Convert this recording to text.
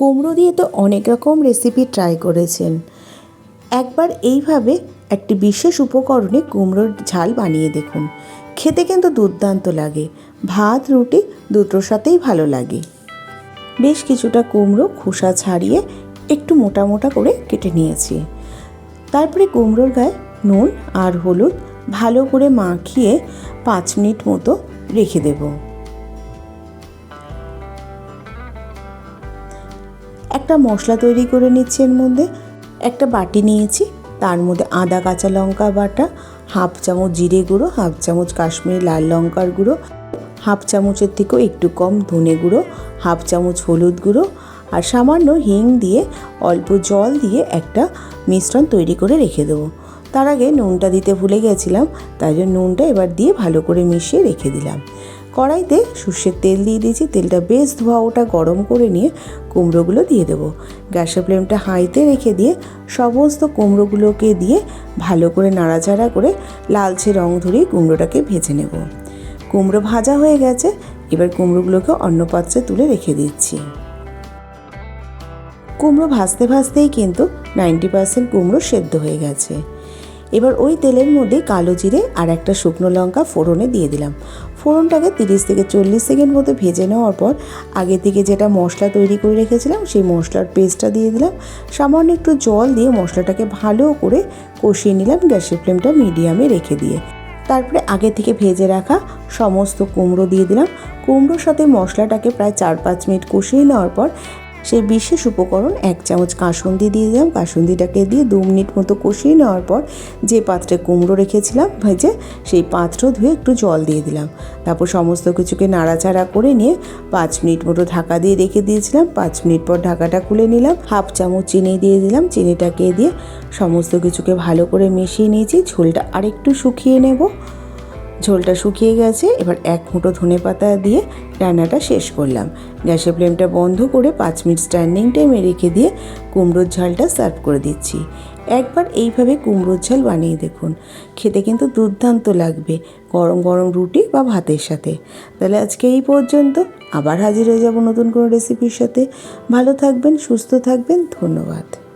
কুমড়ো দিয়ে তো অনেক রকম রেসিপি ট্রাই করেছেন। একবার এইভাবে একটি বিশেষ উপকরণে কুমড়োর ঝাল বানিয়ে দেখুন। খেতে কিন্তু দুর্দান্ত লাগে। ভাত, রুটি দুটোর সাথেই ভালো লাগে। বেশ কিছুটা কুমড়ো খোসা ছাড়িয়ে একটু মোটা মোটা করে কেটে নিয়েছি। তারপরে কুমড়োর গায়ে নুন আর হলুদ ভালো করে মাখিয়ে পাঁচ মিনিট মতো রেখে দেবো। একটা মশলা তৈরি করে নিচ্ছি এর মধ্যে, একটা বাটি নিয়েছি, তার মধ্যে আদা, কাঁচা লঙ্কা বাটা, হাফ চামচ জিরে গুঁড়ো, হাফ চামচ কাশ্মীরি লাল লঙ্কার গুঁড়ো, হাফ চামচের থেকেও একটু কম ধনে গুঁড়ো, হাফ চামচ হলুদ গুঁড়ো আর সামান্য হিং দিয়ে অল্প জল দিয়ে একটা মিশ্রণ তৈরি করে রেখে দেবো। তার আগে নুনটা দিতে ভুলে গেছিলাম, তাই জন্য নুনটা এবার দিয়ে ভালো করে মিশিয়ে রেখে দিলাম। কড়াইতে সর্ষের তেল দিয়ে দিয়েছি। তেলটা বেশ ধোয়া ওটা গরম করে নিয়ে কুমড়োগুলো দিয়ে দেবো। গ্যাসের ফ্লেমটা হাইতে রেখে দিয়ে সমস্ত কুমড়োগুলোকে দিয়ে ভালো করে নাড়াচাড়া করে লালচে রং ধরিয়ে কুমড়োটাকে ভেজে নেব। কুমড়ো ভাজা হয়ে গেছে, এবার কুমড়োগুলোকে অন্য পাত্রে তুলে রেখে দিচ্ছি। কুমড়ো ভাজতে ভাজতেই কিন্তু নাইনটি পার্সেন্ট কুমড়ো সেদ্ধ হয়ে গেছে। এবার ওই তেলের মধ্যে কালো জিরে আর একটা শুকনো লঙ্কা ফোড়নে দিয়ে দিলাম। ফোড়নটাকে তিরিশ থেকে চল্লিশ সেকেন্ড মতো ভেজে নেওয়ার পর আগে থেকে যেটা মশলা তৈরি করে রেখেছিলাম, সেই মশলার পেস্টটা দিয়ে দিলাম। সামান্য একটু জল দিয়ে মশলাটাকে ভালো করে কষিয়ে নিলাম গ্যাসের ফ্লেমটা মিডিয়ামে রেখে দিয়ে। তারপরে আগে থেকে ভেজে রাখা সমস্ত কুমড়ো দিয়ে দিলাম। কুমড়োর সাথে মশলাটাকে প্রায় চার পাঁচ মিনিট কষিয়ে নেওয়ার পর সেই বিশেষ উপকরণ এক চামচ কাসুন্দি দিয়ে দিলাম। কাসুন্দিটাকে দিয়ে দু মিনিট মতো কষিয়ে নেওয়ার পর যে পাত্রে কুমড়ো রেখেছিলাম ভেজে সেই পাত্র ধুয়ে একটু জল দিয়ে দিলাম। তারপর সমস্ত কিছুকে নাড়াচাড়া করে নিয়ে পাঁচ মিনিট মতো ঢাকা দিয়ে রেখে দিয়েছিলাম। পাঁচ মিনিট পর ঢাকাটা খুলে নিলাম। হাফ চামচ চিনি দিয়ে দিলাম। চিনিটাকে দিয়ে সমস্ত কিছুকে ভালো করে মিশিয়ে নিয়েছি। ঝোলটা আরেকটু শুকিয়ে নেব। ঝোলটা শুকিয়ে গেছে, এবার এক মুঠো ধনে পাতা দিয়ে রান্নাটা শেষ করলাম। গ্যাসের ফ্লেমটা বন্ধ করে পাঁচ মিনিট স্ট্যান্ডিং টাইমে রেখে দিয়ে কুমড়োর ঝালটা সার্ভ করে দিচ্ছি। একবার এইভাবে কুমড়োর ঝাল বানিয়ে দেখুন। খেতে কিন্তু দুর্দান্ত লাগবে, গরম গরম রুটি বা ভাতের সাথে। তাহলে আজকে এই পর্যন্ত, আবার হাজির হয়ে যাব নতুন কোনো রেসিপির সাথে। ভালো থাকবেন, সুস্থ থাকবেন, ধন্যবাদ।